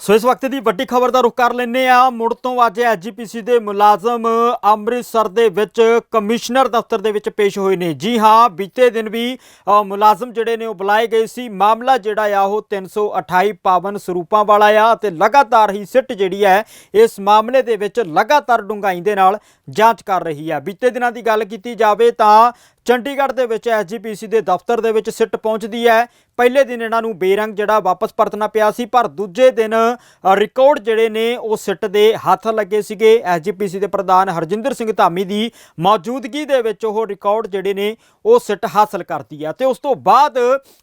ਸੋ ਇਸ ਵਕਤ ਦੀ ਵੱਡੀ ਖਬਰ ਦਾ ਰੁਖ ਕਰ ਲੈਨੇ ਆ ਮੁੜ ਤੋਂ ਅੱਜ ਐਜੀਪੀਸੀ ਦੇ ਮੁਲਾਜ਼ਮ ਅੰਮ੍ਰਿਤਸਰ ਦੇ ਵਿੱਚ ਕਮਿਸ਼ਨਰ ਦਫ਼ਤਰ ਦੇ ਵਿੱਚ ਪੇਸ਼ ਹੋਏ ਨੇ। ਜੀ ਹਾਂ, ਬੀਤੇ ਦਿਨ ਵੀ ਮੁਲਾਜ਼ਮ ਜਿਹੜੇ ਨੇ ਉਹ ਬੁਲਾਏ ਗਏ ਸੀ। ਮਾਮਲਾ ਜਿਹੜਾ ਆ, ਉਹ 328 ਪਾਵਨ ਸਰੂਪਾਂ ਵਾਲਾ ਆ ਤੇ ਲਗਾਤਾਰ ਹੀ ਸਿੱਟ ਜਿਹੜੀ ਹੈ, ਇਸ ਮਾਮਲੇ ਦੇ ਵਿੱਚ ਲਗਾਤਾਰ ਡੂੰਘਾਈ ਦੇ ਨਾਲ ਜਾਂਚ ਕਰ ਰਹੀ ਆ ਬੀਤੇ ਦਿਨਾਂ ਦੀ ਗੱਲ ਕੀਤੀ ਜਾਵੇ ਤਾਂ ਚੰਡੀਗੜ੍ਹ ਦੇ ਵਿੱਚ ਐਸਜੀਪੀਸੀ ਦੇ ਦਫ਼ਤਰ ਦੇ ਵਿੱਚ ਸਿੱਟ ਪਹੁੰਚਦੀ ਹੈ। ਪਹਿਲੇ ਦਿਨ ਇਹਨਾਂ ਨੂੰ ਬੇਰੰਗ ਜਿਹੜਾ ਵਾਪਸ ਪਰਤਣਾ ਪਿਆ ਸੀ, ਪਰ ਦੂਜੇ ਦਿਨ ਰਿਕਾਰਡ ਜਿਹੜੇ ਨੇ ਉਹ ਸਿੱਟ ਦੇ ਹੱਥ ਲੱਗੇ ਸੀਗੇ। ਐਸਜੀਪੀਸੀ ਦੇ ਪ੍ਰਧਾਨ ਹਰਜਿੰਦਰ ਸਿੰਘ ਧਾਮੀ ਦੀ ਮੌਜੂਦਗੀ ਦੇ ਵਿੱਚ ਉਹ ਰਿਕਾਰਡ ਜਿਹੜੇ ਨੇ ਉਹ ਸਿੱਟ ਹਾਸਲ ਕਰਦੀ ਹੈ। ਤੇ ਉਸ ਤੋਂ ਬਾਅਦ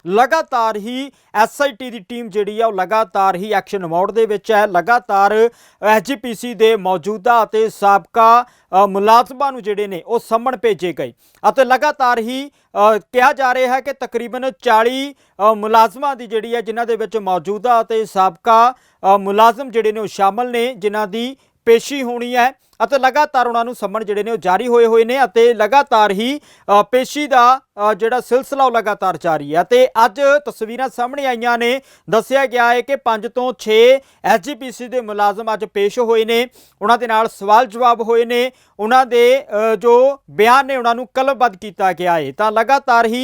ਲਗਾਤਾਰ ਹੀ ਐਸਆਈਟੀ ਦੀ ਟੀਮ ਜਿਹੜੀ ਆ, ਉਹ ਲਗਾਤਾਰ ਹੀ ਐਕਸ਼ਨ ਮੋਡ ਦੇ ਵਿੱਚ ਹੈ। ਲਗਾਤਾਰ ਐਸਜੀਪੀਸੀ ਦੇ ਮੌਜੂਦਾ ਅਤੇ ਸਾਬਕਾ ਮੁਲਾਜ਼ਮਾਂ ਨੂੰ ਜਿਹੜੇ ਨੇ ਉਹ ਸੰਮਣ ਭੇਜੇ ਗਏ। ਅਤੇ ਲਗਾਤਾਰ ਹੀ ਕਿਹਾ ਜਾ ਰਿਹਾ ਹੈ ਕਿ ਤਕਰੀਬਨ 40 ਮੁਲਾਜ਼ਮਾਂ ਦੀ ਜਿਹੜੀ ਹੈ ਜਿਨ੍ਹਾਂ ਦੇ ਵਿੱਚ ਮੌਜੂਦਾ ਅਤੇ ਸਾਬਕਾ ਮੁਲਾਜ਼ਮ ਜਿਹੜੇ ਨੇ ਉਹ ਸ਼ਾਮਲ ਨੇ, ਜਿਨ੍ਹਾਂ ਦੀ ਪੇਸ਼ੀ ਹੋਣੀ ਹੈ ਅਤੇ ਲਗਾਤਾਰ ਉਹਨਾਂ ਨੂੰ ਸੰਮਣ ਜਿਹੜੇ ਨੇ ਉਹ ਜਾਰੀ ਹੋਏ ਹੋਏ ਨੇ ਅਤੇ ਲਗਾਤਾਰ ਹੀ ਪੇਸ਼ੀ ਦਾ ਜਿਹੜਾ ਸਿਲਸਿਲਾ ਉਹ ਲਗਾਤਾਰ ਜਾਰੀ ਹੈ। ਤੇ ਅੱਜ ਤਸਵੀਰਾਂ ਸਾਹਮਣੇ ਆਈਆਂ ਨੇ। ਦੱਸਿਆ ਗਿਆ ਹੈ ਕਿ 5 ਤੋਂ 6 ਐਸਜੀਪੀਸੀ ਦੇ ਮੁਲਾਜ਼ਮ ਅੱਜ ਪੇਸ਼ ਹੋਏ ਨੇ। ਉਹਨਾਂ ਦੇ ਨਾਲ ਸਵਾਲ ਜਵਾਬ ਹੋਏ ਨੇ। ਉਹਨਾਂ ਦੇ ਜੋ ਬਿਆਨ ਨੇ ਉਹਨਾਂ ਨੂੰ ਕਲਮਬੱਧ ਕੀਤਾ ਗਿਆ ਹੈ। ਤਾਂ ਲਗਾਤਾਰ ਹੀ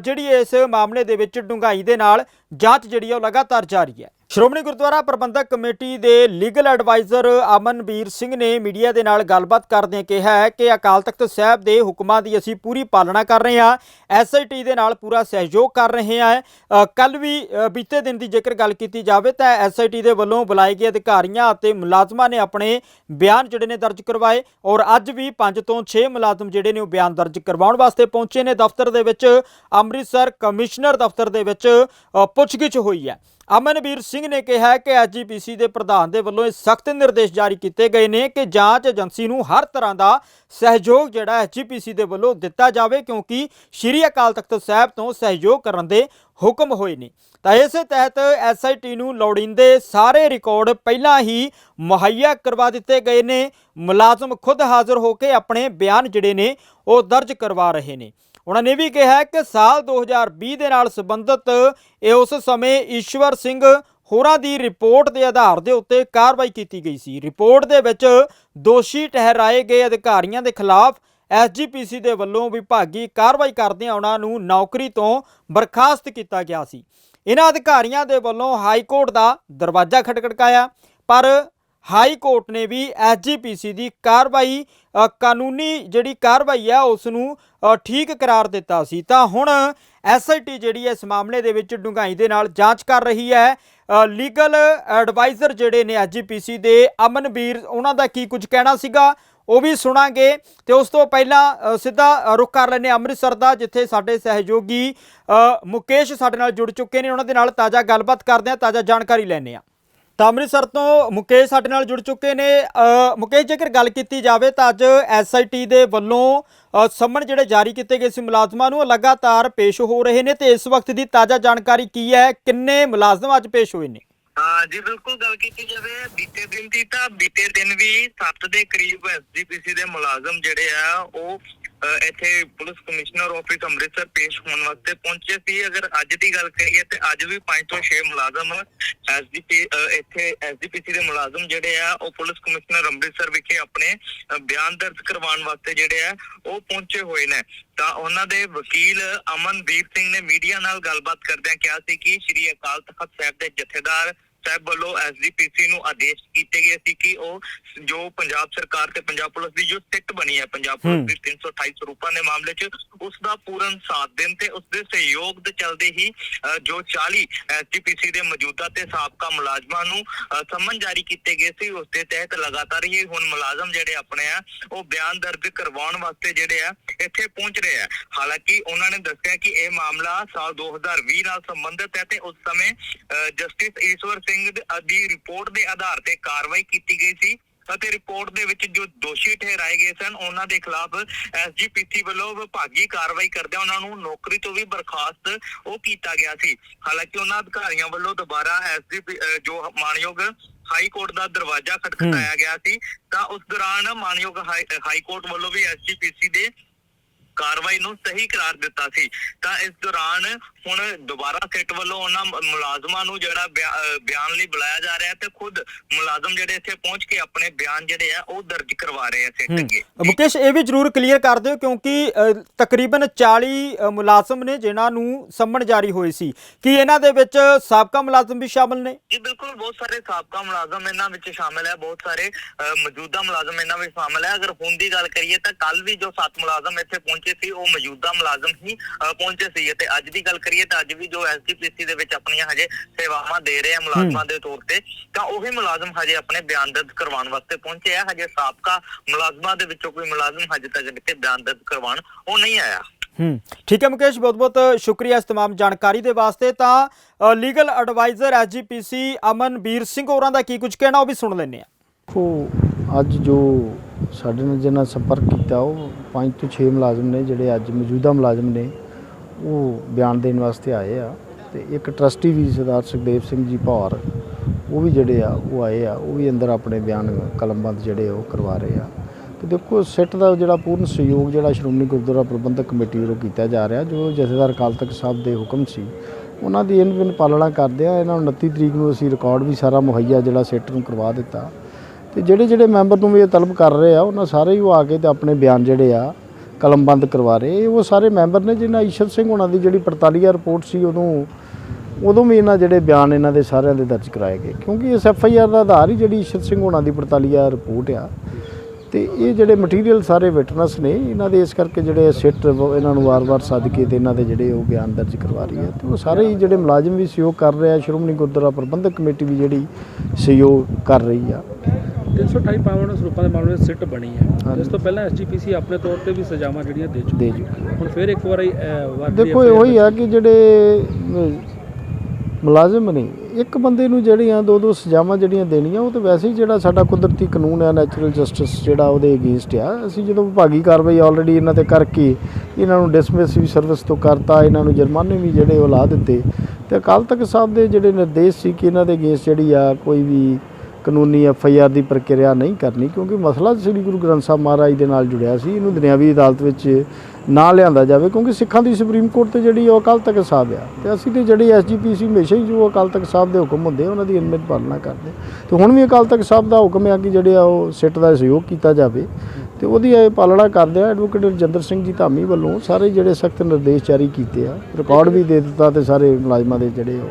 ਜਿਹੜੀ ਇਸ ਮਾਮਲੇ ਦੇ ਵਿੱਚ ਡੂੰਘਾਈ ਦੇ ਨਾਲ ਜਾਂਚ ਜਿਹੜੀ ਹੈ ਉਹ ਲਗਾਤਾਰ ਜਾਰੀ ਹੈ। ਸ਼੍ਰੋਮਣੀ ਗੁਰਦੁਆਰਾ ਪ੍ਰਬੰਧਕ ਕਮੇਟੀ ਦੇ ਲੀਗਲ ਐਡਵਾਈਜ਼ਰ ਅਮਨਵੀਰ ਸਿੰਘ ਨੇ ਮੀਡੀਆ ਦੇ ਨਾਲ ਗੱਲਬਾਤ ਕਰਦਿਆਂ ਕਿਹਾ ਹੈ ਕਿ ਅਕਾਲ ਤਖਤ ਸਾਹਿਬ ਦੇ ਹੁਕਮਾਂ ਦੀ ਅਸੀਂ ਪੂਰੀ ਪਾਲਣਾ ਕਰ ਰਹੇ ਹਾਂ ਐਸਆਈਟੀ ਦੇ ਨਾਲ ਪੂਰਾ ਸਹਿਯੋਗ ਕਰ ਰਹੇ ਹਾਂ। ਕੱਲ ਵੀ ਬੀਤੇ ਦਿਨ ਦੀ ਜੇਕਰ ਗੱਲ ਕੀਤੀ ਜਾਵੇ ਤਾਂ ਐਸਆਈਟੀ ਦੇ ਵੱਲੋਂ ਬੁਲਾਏ ਗਏ ਅਧਿਕਾਰੀਆਂ ਅਤੇ ਮੁਲਾਜ਼ਮਾਂ ਨੇ ਆਪਣੇ ਬਿਆਨ ਜਿਹੜੇ ਨੇ ਦਰਜ ਕਰਵਾਏ ਔਰ ਅੱਜ ਵੀ 5 ਤੋਂ 6 ਮੁਲਾਜ਼ਮ ਜਿਹੜੇ ਨੇ ਉਹ ਬਿਆਨ ਦਰਜ ਕਰਵਾਉਣ ਵਾਸਤੇ ਪਹੁੰਚੇ ਨੇ। ਦਫ਼ਤਰ ਦੇ ਵਿੱਚ ਅੰਮ੍ਰਿਤਸਰ ਕਮਿਸ਼ਨਰ ਦਫ਼ਤਰ ਦੇ ਵਿੱਚ ਪੁੱਛਗਿੱਛ ਹੋਈ ਹੈ। ਅਮਨਵੀਰ ਸਿੰਘ ਨੇ ਕਿਹਾ ਹੈ ਕਿ ਐਸਜੀਪੀਸੀ ਦੇ ਪ੍ਰਧਾਨ ਦੇ ਵੱਲੋਂ ਇਹ ਸਖਤ ਨਿਰਦੇਸ਼ ਜਾਰੀ ਕੀਤੇ ਗਏ ਨੇ ਕਿ ਜਾਂਚ ਏਜੰਸੀ ਨੂੰ ਹਰ ਤਰ੍ਹਾਂ ਦਾ ਸਹਿਯੋਗ ਜਿਹੜਾ ਐਸਜੀਪੀਸੀ ਦੇ ਵੱਲੋਂ ਦਿੱਤਾ ਜਾਵੇ, ਕਿਉਂਕਿ ਸ਼੍ਰੀ ਅਕਾਲ ਤਖਤ ਸਾਹਿਬ ਤੋਂ ਸਹਿਯੋਗ ਕਰਨ ਦੇ ਹੁਕਮ ਹੋਏ ਨੇ। ਤਾਂ ਇਸੇ ਤਹਿਤ ਐਸਆਈਟੀ ਨੂੰ ਲੋੜੀਂਦੇ ਸਾਰੇ ਰਿਕਾਰਡ ਪਹਿਲਾਂ ਹੀ ਮੁਹੱਈਆ ਕਰਵਾ ਦਿੱਤੇ ਗਏ ਨੇ। ਮੁਲਾਜ਼ਮ ਖੁਦ ਹਾਜ਼ਰ ਹੋ ਕੇ ਆਪਣੇ ਬਿਆਨ ਜਿਹੜੇ ਨੇ ਉਹ ਦਰਜ ਕਰਵਾ ਰਹੇ ਨੇ। ਉਹਨਾਂ ਨੇ ਵੀ ਕਿਹਾ ਕਿ ਸਾਲ 2020 ਦੇ ਨਾਲ ਸੰਬੰਧਿਤ ਇਹ ਉਸ ਸਮੇਂ ਈਸ਼ਵਰ ਸਿੰਘ ਹੋਰਾਂ ਦੀ ਰਿਪੋਰਟ ਦੇ ਆਧਾਰ ਦੇ ਉੱਤੇ ਕਾਰਵਾਈ ਕੀਤੀ ਗਈ ਸੀ। ਰਿਪੋਰਟ ਦੇ ਵਿੱਚ ਦੋਸ਼ੀ ਠਹਿਰਾਏ ਗਏ ਅਧਿਕਾਰੀਆਂ ਦੇ ਖਿਲਾਫ ਐਸਜੀਪੀਸੀ ਦੇ ਵੱਲੋਂ ਵਿਭਾਗੀ ਕਾਰਵਾਈ ਕਰਦਿਆਂ ਉਹਨਾਂ ਨੂੰ ਨੌਕਰੀ ਤੋਂ ਬਰਖਾਸਤ ਕੀਤਾ ਗਿਆ ਸੀ। ਇਹਨਾਂ ਅਧਿਕਾਰੀਆਂ ਦੇ ਵੱਲੋਂ ਹਾਈ ਕੋਰਟ ਦਾ ਦਰਵਾਜ਼ਾ ਖਟਖਟਾਇਆ ਪਰ ਹਾਈ ਕੋਰਟ ਨੇ ਵੀ ਐਸਜੀਪੀਸੀ ਦੀ ਕਾਰਵਾਈ ਕਾਨੂੰਨੀ ਜਿਹੜੀ ਕਾਰਵਾਈ ਆ ਉਸ ਨੂੰ ਠੀਕ ਕਰਾਰ ਦਿੱਤਾ ਸੀ। ਤਾਂ ਹੁਣ ਐਸਆਈਟੀ ਜਿਹੜੀ ਹੈ ਇਸ ਮਾਮਲੇ ਦੇ ਵਿੱਚ ਡੂੰਘਾਈ ਦੇ ਨਾਲ ਜਾਂਚ ਕਰ ਰਹੀ ਹੈ। ਲੀਗਲ ਐਡਵਾਈਜ਼ਰ ਜਿਹੜੇ ਨੇ ਐਸਜੀਪੀਸੀ ਦੇ, ਅਮਨਵੀਰ, ਉਹਨਾਂ ਦਾ ਕੀ ਕੁਝ ਕਹਿਣਾ ਸੀਗਾ? ਉਹ ਵੀ ਸੁਣਾਂਗੇ। ਤੇ ਉਸ ਤੋਂ ਪਹਿਲਾਂ ਸਿੱਧਾ ਰੁਕ ਕਰ ਲੈਨੇ ਅੰਮ੍ਰਿਤਸਰ ਦਾ, ਜਿੱਥੇ ਸਾਡੇ ਸਹਿਯੋਗੀ ਮੁਕੇਸ਼ ਸਾਡੇ ਨਾਲ ਜੁੜ ਚੁੱਕੇ ਨੇ। ਉਹਨਾਂ ਦੇ ਨਾਲ ਤਾਜ਼ਾ ਗੱਲਬਾਤ ਕਰਦੇ ਹਾਂ, ਤਾਜ਼ਾ ਜਾਣਕਾਰੀ ਲੈਣੇ ਆ ਤਾਂ ਅੰਮ੍ਰਿਤਸਰ ਤੋਂ ਮੁਕੇਸ਼ ਸਾਡੇ ਨਾਲ ਜੁੜ ਚੁੱਕੇ ਨੇ। ਮੁਕੇਸ਼ ਜੇਕਰ ਗੱਲ ਕੀਤੀ ਜਾਵੇ ਤਾਂ ਅੱਜ ਐਸਆਈਟੀ ਦੇ ਵੱਲੋਂ ਅ, ਜਿਹੜੇ ਜਾਰੀ ਕੀਤੇ ਗਏ ਸੀ ਮੁਲਾਜ਼ਮਾਂ ਨੂੰ ਲਗਾਤਾਰ ਪੇਸ਼ ਹੋ ਰਹੇ ਨੇ ਤੇ ਇਸ ਵਕਤ ਦੀ ਤਾਜ਼ਾ ਜਾਣਕਾਰੀ ਕੀ ਹੈ ਕਿੰਨੇ ਮੁਲਾਜ਼ਮ ਅੱਜ ਪੇਸ਼ ਹੋਏ ਨੇ? ਹਾਂ ਜੀ ਬਿਲਕੁਲ ਗੱਲ ਕੀਤੀ ਜਾਵੇ ਬੀਤੇ ਦਿਨ ਦੀ ਤਾਂ ਬੀਤੇ ਦਿਨ ਵੀ 7 ਦੇ ਕਰੀਬ ਐਸਜੀਪੀਸੀ ਦੇ ਮੁਲਾਜ਼ਮ ਜਿਹੜੇ ਆ ਉਹ ਇੱਥੇ ਪੁਲਿਸ ਕਮਿਸ਼ਨਰ ਆਫਿਸ ਅੰਮ੍ਰਿਤਸਰ ਪੇਸ਼ ਹੋਣ ਵਾਸਤੇ ਪਹੁੰਚੇ ਸੀ। ਅਗਰ ਅੱਜ ਦੀ ਗੱਲ ਕਰੀਏ ਤੇ ਅੱਜ ਵੀ 5 ਤੋਂ 6 ਮੁਲਾਜ਼ਮ ਐਸਜੀਪੀ ਇੱਥੇ ਐਸਜੀਪੀਸੀ ਦੇ ਮੁਲਾਜ਼ਮ ਜਿਹੜੇ ਆ, ਉਹ ਪੁਲਿਸ ਕਮਿਸ਼ਨਰ ਅੰਮ੍ਰਿਤਸਰ ਵਿਖੇ ਆਪਣੇ ਬਿਆਨ ਦਰਜ ਕਰਵਾਉਣ ਵਾਸਤੇ ਜਿਹੜੇ ਆ, ਉਹ ਪਹੁੰਚੇ ਹੋਏ ਨੇ। ਤਾਂ ਉਹਨਾਂ ਦੇ ਵਕੀਲ ਅਮਨਦੀਪ ਸਿੰਘ ਨੇ ਮੀਡੀਆ ਨਾਲ ਗੱਲਬਾਤ ਕਰਦਿਆਂ ਕਿਹਾ ਸੀ ਕਿ ਸ਼੍ਰੀ ਅਕਾਲ ਤਖਤ ਸਾਹਿਬ ਦੇ ਜਥੇਦਾਰ ਸਾਹਿਬ ਵੱਲੋਂ ਐਸਜੀਪੀਸੀ ਨੂੰ ਆਦੇਸ਼ ਕੀਤੇ ਗਏ ਸੀ ਕਿ ਉਹ ਜੋ ਪੰਜਾਬ ਸਰਕਾਰ ਤੇ ਪੰਜਾਬ ਪੁਲਿਸ ਦੀ ਜੋ ਸਿੱਟ ਬਣੀ ਹੈ ਪੰਜਾਬ। ਪੁਲਿਸ ਦੀ 328 ਸਰੂਪਾਂ ਦੇ ਮਾਮਲੇ 'ਚ ਉਸ ਦਾ ਪੂਰਨ ਸਾਥ ਦੇਣ ਤੇ ਉਸ ਦੇ ਸਹਿਯੋਗ ਦੇ ਚਲਦੇ ਹੀ ਜੋ 40 ਐਸਜੀਪੀਸੀ ਦੇ ਮੌਜੂਦਾ ਤੇ ਸਾਬਕਾ ਮੁਲਾਜ਼ਮਾਂ ਨੂੰ ਸੰਮਨ ਜਾਰੀ ਕੀਤੇ ਗਏ ਸੀ ਉਸ ਦੇ ਤਹਿਤ ਲਗਾਤਾਰ ਹੀ ਹੁਣ ਮੁਲਾਜ਼ਮ ਜਿਹੜੇ ਆਪਣੇ ਆ ਉਹ ਬਿਆਨ ਦਰਜ ਕਰਵਾਉਣ ਵਾਸਤੇ ਜਿਹੜੇ ਆ ਇੱਥੇ ਪਹੁੰਚ ਰਹੇ ਆ ਹਾਲਾਂਕਿ ਉਹਨਾਂ ਨੇ ਦੱਸਿਆ ਕਿ ਇਹ ਮਾਮਲਾ ਸਾਲ 2020 ਨਾਲ ਸੰਬੰਧਿਤ ਹੈ ਤੇ ਉਸ ਸਮੇਂ ਜਸਟਿਸ ਈਸ਼ਵਰ ਸਿੰਘ ਦੇ- ਦੀ ਰਿਪੋਰਟ ਦੇ ਆਧਾਰ ਤੇ ਕਾਰਵਾਈ ਕੀਤੀ ਗਈ ਸੀ ਅਤੇ ਰਿਪੋਰਟ ਦੇ ਵਿੱਚ ਜੋ ਦੋਸ਼ੀ ਠਹਿਰਾਏ ਗਏ ਸਨ ਉਹਨਾਂ ਦੇ ਖਿਲਾਫ ਐਸਜੀਪੀਸੀ ਵੱਲੋਂ ਵਿਭਾਗੀ ਕਾਰਵਾਈ ਕਰਦਿਆਂ ਉਹਨਾਂ ਨੂੰ ਨੌਕਰੀ ਤੋਂ ਵੀ ਬਰਖਾਸਤ ਉਹ ਕੀਤਾ ਗਿਆ ਸੀ। ਹਾਲਾਂਕਿ ਉਹਨਾਂ ਅਧਿਕਾਰੀਆਂ ਵੱਲੋਂ ਦੁਬਾਰਾ ਐਸਜੀਪੀ ਜੋ ਮਾਨਯੋਗ ਹਾਈ ਕੋਰਟ ਦਾ ਦਰਵਾਜ਼ਾ ਖਟਖਟਾਇਆ ਗਿਆ ਸੀ ਤਾਂ ਉਸ ਦੌਰਾਨ ਮਾਨਯੋਗ ਹਾਈ ਕੋਰਟ ਵੱਲੋਂ ਵੀ ਐਸਜੀਪੀਸੀ ਦੇ ਕਾਰਵਾਈ ਨੂੰ ਸਹੀ ਕਰਾਰ ਦਿੱਤਾ ਸੀ। ਤਾਂ ਇਸ ਦੌਰਾਨ ਹੁਣ ਦੁਬਾਰਾ ਸਿੱਟ ਵੱਲੋਂ ਉਹਨਾਂ ਮੁਲਾਜ਼ਮਾਂ ਨੂੰ ਜਿਹੜਾ ਬਿਆਨ ਲਈ ਬੁਲਾਇਆ ਜਾ ਰਿਹਾ ਤੇ ਖੁਦ ਮੁਲਾਜ਼ਮ ਜਿਹੜੇ ਇੱਥੇ ਪਹੁੰਚ ਕੇ ਆਪਣੇ ਬਿਆਨ ਜਿਹੜੇ ਆ ਉਹ ਦਰਜ ਕਰਵਾ ਰਹੇ ਆ ਸਿੱਟ। ਅੱਗੇ। ਮੁਕੇਸ਼ ਇਹ ਵੀ ਜਰੂਰ ਕਲੀਅਰ ਕਰ ਦਿਓ ਕਿਉਂਕਿ ਤਕਰੀਬਨ 40 ਅ, ਮੁਲਾਜ਼ਮ ਨੇ ਜਿਨ੍ਹਾਂ ਨੂੰ ਸੰਮਣ ਜਾਰੀ ਹੋਈ ਸੀ। ਕੀ ਇਹਨਾਂ ਦੇ ਵਿੱਚ ਸਾਬਕਾ ਮੁਲਾਜ਼ਮ ਵੀ ਸ਼ਾਮਲ ਨੇ? ਜੀ ਬਿਲਕੁਲ ਬਹੁਤ ਸਾਰੇ ਸਾਬਕਾ ਮੁਲਾਜ਼ਮ ਇਹਨਾਂ ਵਿੱਚ ਸ਼ਾਮਲ ਹੈ ਬਹੁਤ ਸਾਰੇ ਮੌਜੂਦਾ ਮੁਲਾਜ਼ਮ ਇਹਨਾਂ ਵਿੱਚ ਸ਼ਾਮਲ ਹੈ। ਅਗਰ ਹੁਣ ਦੀ ਗੱਲ ਕਰੀਏ ਤਾਂ ਕੱਲ ਵੀ ਜੋ ਸੱਤ ਮੁਲਾਜ਼ਮ ਇੱਥੇ ਪਹੁੰਚੇ ਸੀ ਉਹ ਮੌਜੂਦਾ ਮੁਲਾਜ਼ਮ ਹੀ ਅਹ, ਪਹੁੰਚੇ ਸੀ ਅਤੇ ਅੱਜ ਦੀ ਗੱਲ ਕਰੀਏ ਤਾਂ ਅੱਜ ਵੀ ਜੋ ਐਸਜੀਪੀਸੀ ਦੇ ਵਿੱਚ ਆਪਣੀਆਂ ਹਜੇ ਸੇਵਾਵਾਂ ਦੇ ਰਹੇ ਆ ਮੁਲਾਜ਼ਮਾਂ ਦੇ ਤੌਰ ਤੇ ਤਾਂ ਉਹੀ ਮੁਲਾਜ਼ਮ ਹਜੇ ਆਪਣੇ ਬਿਆਨ ਦਰਜ ਕਰਵਾਉਣ ਵਾਸਤੇ ਪਹੁੰਚੇ ਆ ਹਜੇ ਸਾਬਕਾ ਮੁਲਾਜ਼ਮਾਂ ਦੇ ਵਿੱਚੋਂ ਕੋਈ ਮੁਲਾਜ਼ਮ ਹਜੇ ਤੱਕ ਇੱਥੇ ਬਿਆਨ ਦਰਜ ਕਰਵਾਉਣ ਉਹ ਨਹੀਂ ਆਇਆ ਹੂੰ ਠੀਕ ਹੈ ਮੁਕੇਸ਼ ਬਹੁਤ ਬਹੁਤ ਸ਼ੁਕਰੀਆ ਇਸ तमाम ਜਾਣਕਾਰੀ ਦੇ ਵਾਸਤੇ ਤਾਂ legal adviser SGPC Amanveer Singh ਹੋਰਾਂ ਦਾ ਕੀ ਕੁਝ ਕਹਿਣਾ ਉਹ ਵੀ ਸੁਣ ਲੈਂਦੇ ਆ ਉਹ ਅੱਜ ਜੋ ਸਾਡੇ ਨਾਲ ਜਿਹਨਾਂ ਸੰਪਰਕ ਕੀਤਾ ਉਹ 5 ਤੋਂ 6 ਮੁਲਾਜ਼ਮ ਨੇ ਜਿਹੜੇ ਅੱਜ ਮੌਜੂਦਾ ਮੁਲਾਜ਼ਮ ਨੇ, ਉਹ ਬਿਆਨ ਦੇਣ ਵਾਸਤੇ ਆਏ ਆ। ਤੇ ਇੱਕ ਟਰਸਟੀ ਵੀ ਸਰਦਾਰ ਸੁਖਦੇਵ ਸਿੰਘ ਜੀ ਭੌਰ, ਉਹ ਵੀ ਜਿਹੜੇ ਆ, ਉਹ ਆਏ ਆ, ਉਹ ਵੀ ਅੰਦਰ ਆਪਣੇ ਬਿਆਨ ਕਲਮਬੰਦ ਜਿਹੜੇ ਉਹ ਕਰਵਾ ਰਹੇ ਆ। ਤੇ ਦੇਖੋ, ਸਿੱਟ ਦਾ ਜਿਹੜਾ ਪੂਰਨ ਸਹਿਯੋਗ ਜਿਹੜਾ ਸ਼੍ਰੋਮਣੀ ਗੁਰਦੁਆਰਾ ਪ੍ਰਬੰਧਕ ਕਮੇਟੀ ਵੱਲੋਂ ਕੀਤਾ ਜਾ ਰਿਹਾ, ਜੋ ਜਥੇਦਾਰ ਅਕਾਲ ਤਖਤ ਸਾਹਿਬ ਦੇ ਹੁਕਮ ਸੀ, ਉਹਨਾਂ ਦੀ ਇਨ ਬਿਨ ਪਾਲਣਾ ਕਰਦੇ ਆ। ਇਹਨਾਂ ਨੂੰ 29 ਤਰੀਕ ਨੂੰ ਅਸੀਂ ਰਿਕਾਰਡ ਵੀ ਸਾਰਾ ਮੁਹੱਈਆ ਜਿਹੜਾ ਸਿੱਟ ਨੂੰ ਕਰਵਾ ਦਿੱਤਾ। ਤੇ ਜਿਹੜੇ ਜਿਹੜੇ ਮੈਂਬਰ ਨੂੰ ਵੀ ਇਹ ਤਲਬ ਕਰ ਰਹੇ ਆ, ਉਹਨਾਂ ਸਾਰੇ ਹੀ ਉਹ ਆ ਕੇ ਤੇ ਆਪਣੇ ਬਿਆਨ ਜਿਹੜੇ ਆ ਕਲਮਬੰਦ ਕਰਵਾ ਰਹੇ। ਇਹ ਉਹ ਸਾਰੇ ਮੈਂਬਰ ਨੇ ਜਿਨ੍ਹਾਂ ਈਸ਼ਰ ਸਿੰਘ ਉਹਨਾਂ ਦੀ ਜਿਹੜੀ 45 ਰਿਪੋਰਟ ਸੀ, ਉਦੋਂ ਉਦੋਂ ਵੀ ਇਹਨਾਂ ਜਿਹੜੇ ਬਿਆਨ ਇਹਨਾਂ ਦੇ ਸਾਰਿਆਂ ਦੇ ਦਰਜ ਕਰਾਏ ਗਏ। ਕਿਉਂਕਿ ਇਸ ਐਫ ਆਈ ਆਰ ਦਾ ਆਧਾਰ ਹੀ ਜਿਹੜੀ ਈਸ਼ਰ ਸਿੰਘ ਉਹਨਾਂ ਦੀ 45 ਰਿਪੋਰਟ ਆ। ਤੇ ਇਹ ਜਿਹੜੇ ਮਟੀਰੀਅਲ ਸਾਰੇ ਵਿਟਨੈਸ ਨੇ, ਇਹਨਾਂ ਦੇ ਇਸ ਕਰਕੇ ਜਿਹੜੇ ਸਿੱਟ ਇਹਨਾਂ ਨੂੰ ਵਾਰ-ਵਾਰ ਸੱਦ ਕੇ ਤੇ ਇਹਨਾਂ ਦੇ ਜਿਹੜੇ ਉਹ ਬਿਆਨ ਦਰਜ ਕਰਵਾ ਰਹੀ ਹੈ। ਤੇ ਉਹ ਸਾਰੇ ਹੀ ਜਿਹੜੇ ਮੁਲਾਜ਼ਮ ਵੀ ਸਹਿਯੋਗ ਕਰ ਰਹੇ ਆ, ਸ਼੍ਰੋਮਣੀ ਗੁਰਦੁਆਰਾ ਪ੍ਰਬੰਧਕ ਕਮੇਟੀ ਵੀ ਜਿਹੜੀ ਸਹਿਯੋਗ ਕਰ ਰਹੀ ਆ। 328 ਪਾਵਨ ਸਰੂਪਾਂ ਦੇ ਮਾਮਲੇ ਵਿੱਚ ਸਿੱਟ ਬਣੀ ਹੈ। ਇਸ ਤੋਂ ਪਹਿਲਾਂ ਐਸਜੀਪੀਸੀ ਆਪਣੇ ਤੌਰ ਤੇ ਵੀ ਸਜ਼ਾਵਾਂ ਜਿਹੜੀਆਂ ਦੇ ਚੁੱਕੀ ਹੁਣ ਫਿਰ ਇੱਕ ਵਾਰੀ ਦੇਖੋ ਇਹੋ ਹੀ ਆ ਕਿ ਜਿਹੜੇ ਮੁਲਾਜ਼ਮ ਨੇ ਇੱਕ ਬੰਦੇ ਨੂੰ ਜਿਹੜੀਆਂ ਦੋ ਦੋ ਸਜ਼ਾਵਾਂ ਜਿਹੜੀਆਂ ਦੇਣੀਆਂ ਉਹ ਤਾਂ ਵੈਸੇ ਹੀ ਜਿਹੜਾ ਸਾਡਾ ਕੁਦਰਤੀ ਕਾਨੂੰਨ ਹੈ ਨੈਚੁਰਲ ਜਸਟਿਸ ਜਿਹੜਾ ਉਹਦੇ ਅਗੇਂਸਟ ਆ। ਅਸੀਂ ਜਦੋਂ ਵਿਭਾਗੀ ਕਾਰਵਾਈ ਆਲਰੇਡੀ ਇਹਨਾਂ ਤੇ ਕਰਕੇ ਇਹਨਾਂ ਨੂੰ ਡਿਸਮਿਸ ਵੀ ਸਰਵਿਸ ਤੋਂ ਕਰਤਾ ਇਹਨਾਂ ਨੂੰ ਜੁਰਮਾਨੇ ਵੀ ਜਿਹੜੇ ਉਹ ਲਾ ਦਿੱਤੇ ਤੇ ਅਕਾਲ ਤਖਤ ਸਾਹਿਬ ਦੇ ਜਿਹੜੇ ਨਿਰਦੇਸ਼ ਸੀ ਕਿ ਇਹਨਾਂ ਦੇ ਅਗੇਂਸਟ ਜਿਹੜੀ ਆ ਕੋਈ ਵੀ ਕਾਨੂੰਨੀ ਐਫ ਆਈ ਆਰ ਦੀ ਪ੍ਰਕਿਰਿਆ ਨਹੀਂ ਕਰਨੀ ਕਿਉਂਕਿ ਮਸਲਾ ਸ੍ਰੀ ਗੁਰੂ ਗ੍ਰੰਥ ਸਾਹਿਬ ਮਹਾਰਾਜ ਦੇ ਨਾਲ ਜੁੜਿਆ ਸੀ। ਇਹਨੂੰ ਦੁਨਿਆਵੀ ਅਦਾਲਤ ਵਿੱਚ ਨਾ ਲਿਆਂਦਾ ਜਾਵੇ ਕਿਉਂਕਿ ਸਿੱਖਾਂ ਦੀ ਸੁਪਰੀਮ ਕੋਰਟ ਤੇ ਜਿਹੜੀ ਉਹ ਅਕਾਲ ਤਖਤ ਸਾਹਿਬ ਆ। ਤੇ ਅਸੀਂ ਤੇ ਜਿਹੜੀ ਐਸਜੀਪੀਸੀ ਹਮੇਸ਼ਾ ਹੀ ਜੋ ਅਕਾਲ ਤਖਤ ਸਾਹਿਬ ਦੇ ਹੁਕਮ ਹੁੰਦੇ ਉਹਨਾਂ ਦੀ ਅਨਮਿਤ ਪਾਲਣਾ ਕਰਦੇ ਤੇ ਹੁਣ ਵੀ ਅਕਾਲ ਤਖਤ ਸਾਹਿਬ ਦਾ ਹੁਕਮ ਹੈ ਕਿ ਜਿਹੜੇ ਆ ਉਹ ਸਿੱਟ ਦਾ ਸਹਿਯੋਗ ਕੀਤਾ ਜਾਵੇ। ਤੇ ਉਹਦੀ ਇਹ ਪਾਲਣਾ ਕਰਦੇ ਆ ਐਡਵੋਕੇਟ ਰਜਿੰਦਰ ਸਿੰਘ ਜੀ ਧਾਮੀ ਵੱਲੋਂ ਸਾਰੇ ਜਿਹੜੇ ਸਖਤ ਨਿਰਦੇਸ਼ ਜਾਰੀ ਕੀਤੇ ਆ, ਰਿਕਾਰਡ ਵੀ ਦੇ ਦਿੱਤਾ ਤੇ ਸਾਰੇ ਮੁਲਾਜ਼ਮਾਂ ਦੇ ਜਿਹੜੇ ਉਹ